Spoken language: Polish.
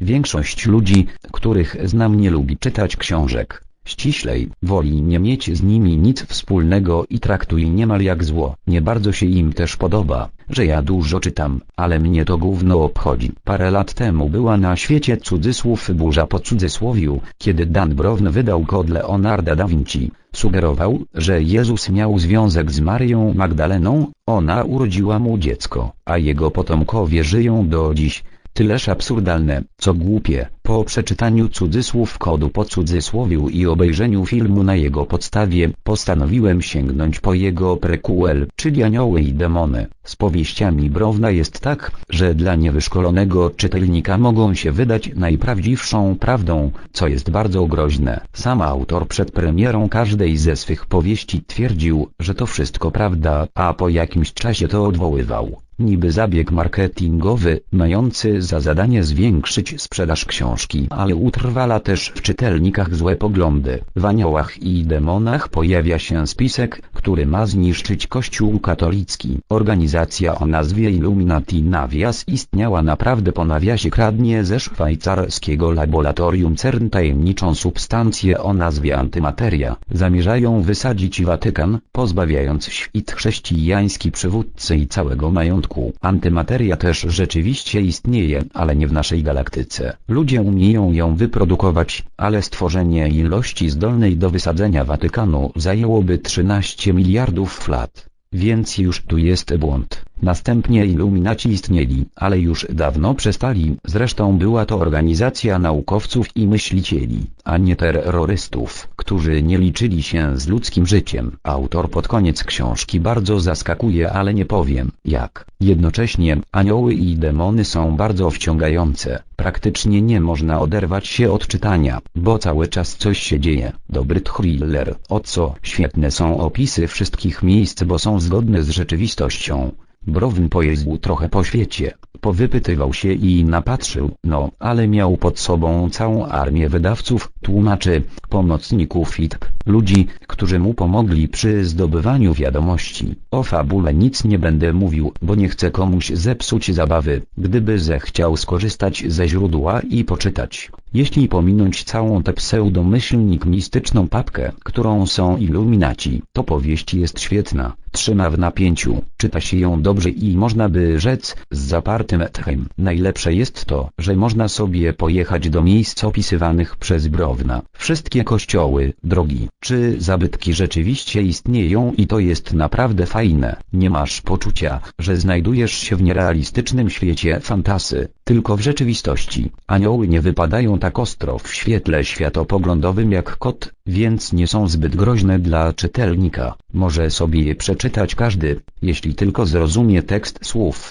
Większość ludzi, których znam nie lubi czytać książek. Ściślej, woli nie mieć z nimi nic wspólnego i traktuje niemal jak zło. Nie bardzo się im też podoba, że ja dużo czytam, ale mnie to gówno obchodzi. Parę lat temu była na świecie cudzysłów burza po cudzysłowiu, kiedy Dan Brown wydał kod Leonarda da Vinci. Sugerował, że Jezus miał związek z Marią Magdaleną, ona urodziła mu dziecko, a jego potomkowie żyją do dziś. Tyleż absurdalne, co głupie. Po przeczytaniu cudzysłów kodu po cudzysłowiu i obejrzeniu filmu na jego podstawie, postanowiłem sięgnąć po jego prequel, czyli Anioły i Demony. Z powieściami Browna jest tak, że dla niewyszkolonego czytelnika mogą się wydać najprawdziwszą prawdą, co jest bardzo groźne. Sam autor przed premierą każdej ze swych powieści twierdził, że to wszystko prawda, a po jakimś czasie to odwoływał. Niby zabieg marketingowy, mający za zadanie zwiększyć sprzedaż książki, ale utrwala też w czytelnikach złe poglądy. W Aniołach i Demonach pojawia się spisek, który ma zniszczyć Kościół katolicki. Organizacja o nazwie Illuminati nawias istniała naprawdę po nawiasie kradnie ze szwajcarskiego laboratorium CERN tajemniczą substancję o nazwie antymateria. Zamierzają wysadzić Watykan, pozbawiając świt chrześcijański przywódcy i całego majątku. Antymateria też rzeczywiście istnieje, ale nie w naszej galaktyce. Ludzie umieją ją wyprodukować, ale stworzenie ilości zdolnej do wysadzenia Watykanu zajęłoby 13 miliardów lat. Więc już tu jest błąd. Następnie iluminaci istnieli, ale już dawno przestali, zresztą była to organizacja naukowców i myślicieli, a nie terrorystów, którzy nie liczyli się z ludzkim życiem. Autor pod koniec książki bardzo zaskakuje, ale nie powiem, jak. Jednocześnie, anioły i demony są bardzo wciągające, praktycznie nie można oderwać się od czytania, bo cały czas coś się dzieje. Dobry thriller, o co świetne są opisy wszystkich miejsc, bo są zgodne z rzeczywistością. Browin pojeździł trochę po świecie, powypytywał się i napatrzył, no, ale miał pod sobą całą armię wydawców, tłumaczy, pomocników i ludzi, którzy mu pomogli przy zdobywaniu wiadomości. O fabule nic nie będę mówił, bo nie chcę komuś zepsuć zabawy, gdyby zechciał skorzystać ze źródła i poczytać. Jeśli pominąć całą tę pseudomyślnik mistyczną papkę, którą są iluminaci, to powieść jest świetna, trzyma w napięciu, czyta się ją dobrze i można by rzec, z zapartym etchem. Najlepsze jest to, że można sobie pojechać do miejsc opisywanych przez Browna. Wszystkie kościoły, drogi, czy zabytki rzeczywiście istnieją i to jest naprawdę fajne. Nie masz poczucia, że znajdujesz się w nierealistycznym świecie fantasy, tylko w rzeczywistości. Anioły nie wypadają tak ostro w świetle światopoglądowym jak kot, więc nie są zbyt groźne dla czytelnika. Może sobie je przeczytać każdy, jeśli tylko zrozumie tekst słów.